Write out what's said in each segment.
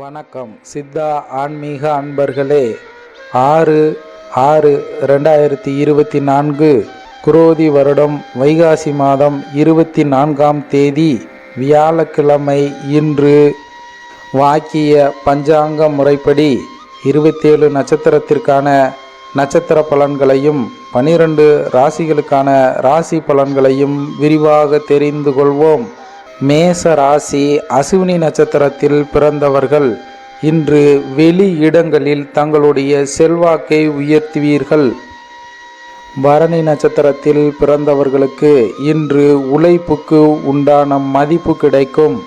வணக்கம். சித்தா ஆன்மீக அன்பர்களே ஆறு ஆறு ரெண்டாயிரத்தி இருபத்தி நான்கு குரோதி வருடம் வைகாசி மாதம் இருபத்தி நான்காம் தேதி வியாழக்கிழமை இன்று. வாக்கிய பஞ்சாங்க முறைப்படி இருபத்தேழு நட்சத்திரத்திற்கான நட்சத்திர பலன்களையும் பனிரெண்டு ராசிகளுக்கான ராசி பலன்களையும் விரிவாக தெரிந்து கொள்வோம். மேச ராசி அசுவினி நட்சத்திரத்தில் பிறந்தவர்கள் இன்று வெளி இடங்களில் தங்களுடைய செல்வாக்கை உயர்த்துவீர்கள். பரணி நட்சத்திரத்தில் பிறந்தவர்களுக்கு இன்று உழைப்புக்கு உண்டான மதிப்பு கிடைக்கும்.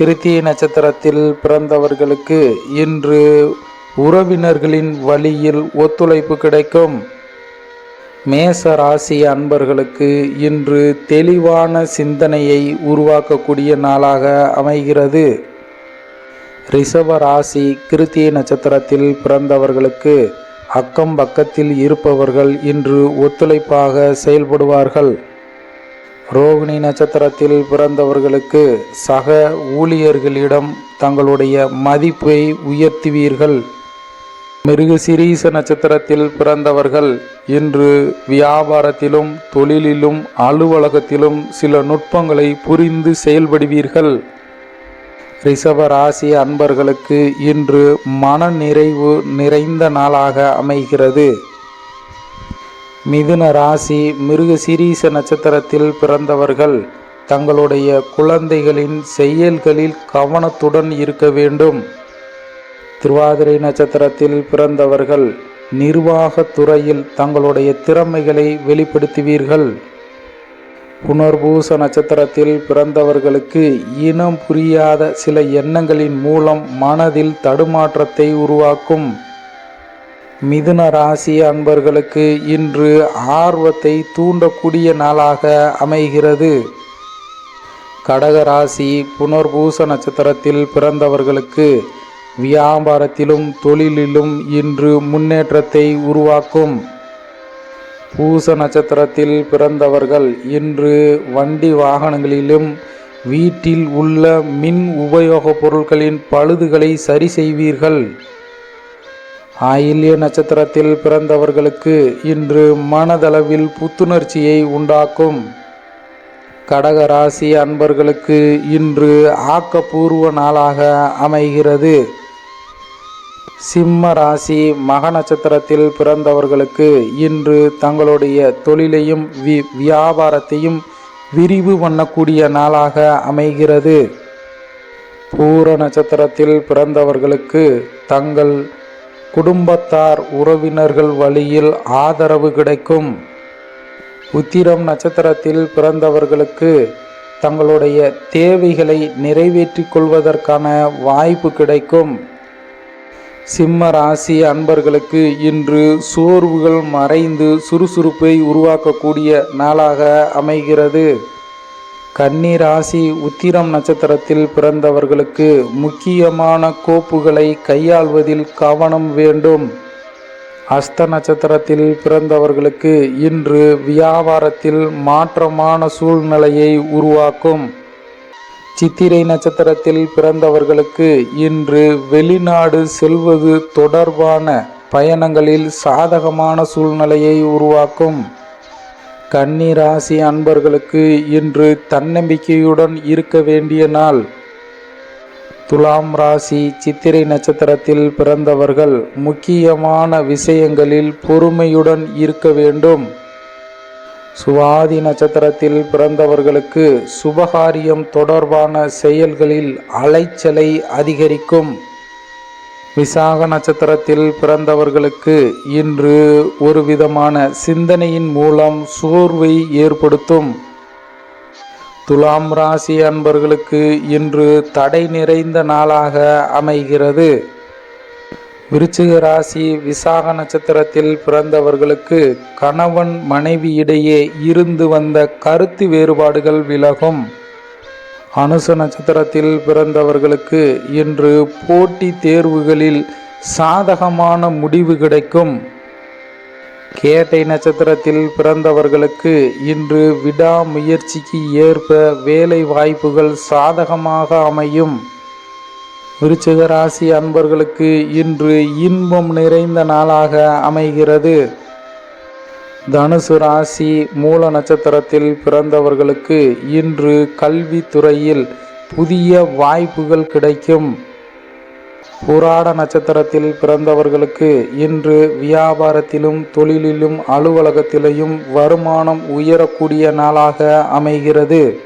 கிருத்திய நட்சத்திரத்தில் பிறந்தவர்களுக்கு இன்று உறவினர்களின் வழியில் ஒத்துழைப்பு கிடைக்கும். மேச ராசி அன்பர்களுக்கு இன்று தெளிவான சிந்தனையை உருவாக்கக்கூடிய நாளாக அமைகிறது. ரிஷப ராசி கிருத்திய நட்சத்திரத்தில் பிறந்தவர்களுக்கு அக்கம் பக்கத்தில் இருப்பவர்கள் இன்று ஒத்துழைப்பாக செயல்படுவார்கள். ரோகிணி நட்சத்திரத்தில் பிறந்தவர்களுக்கு சக ஊழியர்களிடம் தங்களுடைய மதிப்பை உயர்த்துவீர்கள். மிருகசிரீச நட்சத்திரத்தில் பிறந்தவர்கள் இன்று வியாபாரத்திலும் தொழிலிலும் அலுவலகத்திலும் சில நுட்பங்களை புரிந்து செயல்படுவீர்கள். ரிஷப ராசி அன்பர்களுக்கு இன்று மன நிறைவு நிறைந்த நாளாக அமைகிறது. மிதுன ராசி மிருகசிரீச நட்சத்திரத்தில் பிறந்தவர்கள் தங்களுடைய குழந்தைகளின் செயல்களில் கவனத்துடன் இருக்க வேண்டும். திருவாதிரை நட்சத்திரத்தில் பிறந்தவர்கள் நிர்வாக துறையில் தங்களுடைய திறமைகளை வெளிப்படுத்துவீர்கள். புனர்பூச நட்சத்திரத்தில் பிறந்தவர்களுக்கு இனம் புரியாத சில எண்ணங்களின் மூலம் மனதில் தடுமாற்றத்தை உருவாக்கும். மிதுன ராசி அன்பர்களுக்கு இன்று ஆர்வத்தை தூண்டக்கூடிய நாளாக அமைகிறது. கடக ராசி புனர்பூச நட்சத்திரத்தில் பிறந்தவர்களுக்கு வியாபாரத்திலும் தொழிலிலும் இன்று முன்னேற்றத்தை உருவாக்கும். பூச நட்சத்திரத்தில் பிறந்தவர்கள் இன்று வண்டி வாகனங்களிலும் வீட்டில் உள்ள மின் உபயோகப் பொருட்களின் பழுதுகளை சரி செய்வீர்கள். ஆயில்ய நட்சத்திரத்தில் பிறந்தவர்களுக்கு இன்று மனதளவில் புத்துணர்ச்சியை உண்டாக்கும். கடக ராசி அன்பர்களுக்கு இன்று ஆக்கப்பூர்வ நாளாக அமைகிறது. சிம்ம ராசி மக நட்சத்திரத்தில் பிறந்தவர்களுக்கு இன்று தங்களுடைய தொழிலையும் வி வியாபாரத்தையும் விரிவு பண்ணக்கூடிய நாளாக அமைகிறது. பூர நட்சத்திரத்தில் பிறந்தவர்களுக்கு தங்கள் குடும்பத்தார் உறவினர்கள் வழியில் ஆதரவு கிடைக்கும். உத்திரம் நட்சத்திரத்தில் பிறந்தவர்களுக்கு தங்களுடைய தேவைகளை நிறைவேற்றிக் கொள்வதற்கான வாய்ப்பு கிடைக்கும். சிம்ம ராசி அன்பர்களுக்கு இன்று சோர்வுகள் மறைந்து சுறுசுறுப்பை உருவாக்கக்கூடிய நாளாக அமைகிறது. கன்னி ராசி உத்திரம் நட்சத்திரத்தில் பிறந்தவர்களுக்கு முக்கியமான கோப்புகளை கையாள்வதில் கவனம் வேண்டும். அஸ்த நட்சத்திரத்தில் பிறந்தவர்களுக்கு இன்று வியாபாரத்தில் மாற்றமான சூழ்நிலையை உருவாக்கும். சித்திரை நட்சத்திரத்தில் பிறந்தவர்களுக்கு இன்று வெளிநாடு செல்வது தொடர்பான பயணங்களில் சாதகமான சூழ்நிலையை உருவாக்கும். கன்னி ராசி அன்பர்களுக்கு இன்று தன்னம்பிக்கையுடன் இருக்க வேண்டிய நாள். துலாம் ராசி சித்திரை நட்சத்திரத்தில் பிறந்தவர்கள் முக்கியமான விஷயங்களில் பொறுமையுடன் இருக்க வேண்டும். சுவாதி நட்சத்திரத்தில் பிறந்தவர்களுக்கு சுபகாரியம் தொடர்பான செயல்களில் அலைச்சலை அதிகரிக்கும். விசாக நட்சத்திரத்தில் பிறந்தவர்களுக்கு இன்று ஒரு விதமான சிந்தனையின் மூலம் சோர்வை ஏற்படுத்தும். துலாம் ராசி அன்பர்களுக்கு இன்று தடை நிறைந்த நாளாக அமைகிறது. விருச்சிக ராசி விசாக நட்சத்திரத்தில் பிறந்தவர்களுக்கு கணவன் மனைவி இடையே இருந்து வந்த கருத்து வேறுபாடுகள் விலகும். அனுச நட்சத்திரத்தில் பிறந்தவர்களுக்கு இன்று போட்டி தேர்வுகளில் சாதகமான முடிவு கிடைக்கும். கேட்டை நட்சத்திரத்தில் பிறந்தவர்களுக்கு இன்று விடாமுயற்சிக்கு ஏற்ப வேலை வாய்ப்புகள் சாதகமாக அமையும். விருச்சிக ராசி அன்பர்களுக்கு இன்று இன்பம் நிறைந்த நாளாக அமைகிறது. தனுசு ராசி மூல நட்சத்திரத்தில் பிறந்தவர்களுக்கு இன்று கல்வித்துறையில் புதிய வாய்ப்புகள் கிடைக்கும். புராட நட்சத்திரத்தில் பிறந்தவர்களுக்கு இன்று வியாபாரத்திலும் தொழிலிலும் அலுவலகத்திலையும் வருமானம் உயரக்கூடிய நாளாக அமைகிறது.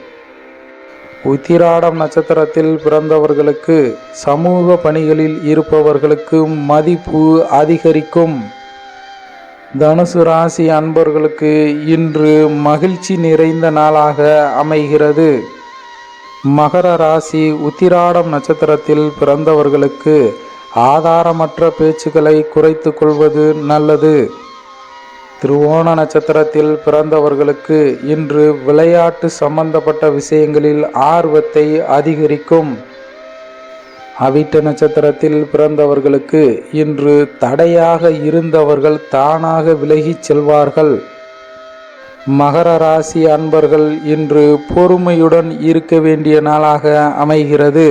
உத்திராடம் நட்சத்திரத்தில் பிறந்தவர்களுக்கு சமூக பணிகளில் இருப்பவர்களுக்கு மதிப்பு அதிகரிக்கும். தனுசு ராசி அன்பர்களுக்கு இன்று மகிழ்ச்சி நிறைந்த நாளாக அமைகிறது. மகர ராசி உத்திராடம் நட்சத்திரத்தில் பிறந்தவர்களுக்கு ஆதாரமற்ற பேச்சுக்களை குறைத்து கொள்வது நல்லது. திருவோண நட்சத்திரத்தில் பிறந்தவர்களுக்கு இன்று விளையாட்டு சம்பந்தப்பட்ட விஷயங்களில் ஆர்வத்தை அதிகரிக்கும். அவிட்ட நட்சத்திரத்தில் பிறந்தவர்களுக்கு இன்று தடையாக இருந்தவர்கள் தானாக விலகிச் செல்வார்கள். மகர ராசி அன்பர்கள் இன்று பொறுமையுடன் இருக்க வேண்டிய நாளாக அமைகிறது.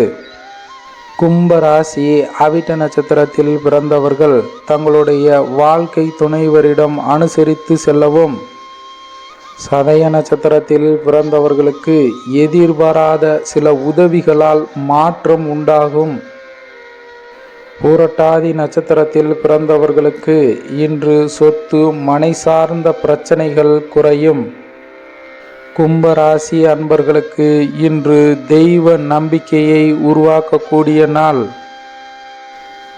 கும்பராசி அவிட்ட நட்சத்திரத்தில் பிறந்தவர்கள் தங்களுடைய வாழ்க்கை துணைவரிடம் அனுசரித்து செல்லவும். சதய நட்சத்திரத்தில் பிறந்தவர்களுக்கு எதிர்பாராத சில உதவிகளால் மாற்றம் உண்டாகும். பூரட்டாதி நட்சத்திரத்தில் பிறந்தவர்களுக்கு இன்று சொத்து மனை சார்ந்த பிரச்சனைகள் குறையும். கும்பராசி அன்பர்களுக்கு இன்று தெய்வ நம்பிக்கையை உருவாக்கக்கூடிய நாள்.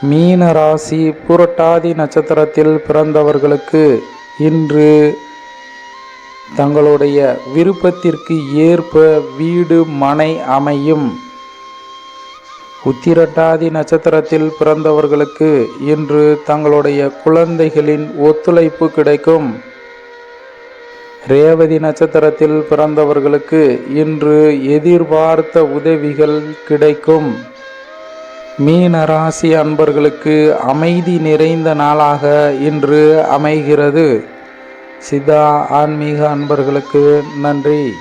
மீன ராசி புரட்டாதி நட்சத்திரத்தில் பிறந்தவர்களுக்கு இன்று தங்களுடைய விருப்பத்திற்கு ஏற்ப வீடு மனை அமையும். உத்திரட்டாதி நட்சத்திரத்தில் பிறந்தவர்களுக்கு இன்று தங்களுடைய குழந்தைகளின் ஒத்துழைப்பு கிடைக்கும். ரேவதி நட்சத்திரத்தில் பிறந்தவர்களுக்கு இன்று எதிர்பார்த்த உதவிகள் கிடைக்கும். மீன ராசி அன்பர்களுக்கு அமைதி நிறைந்த நாளாக இன்று அமைகிறது. சிதா ஆன்மீக அன்பர்களுக்கு நன்றி.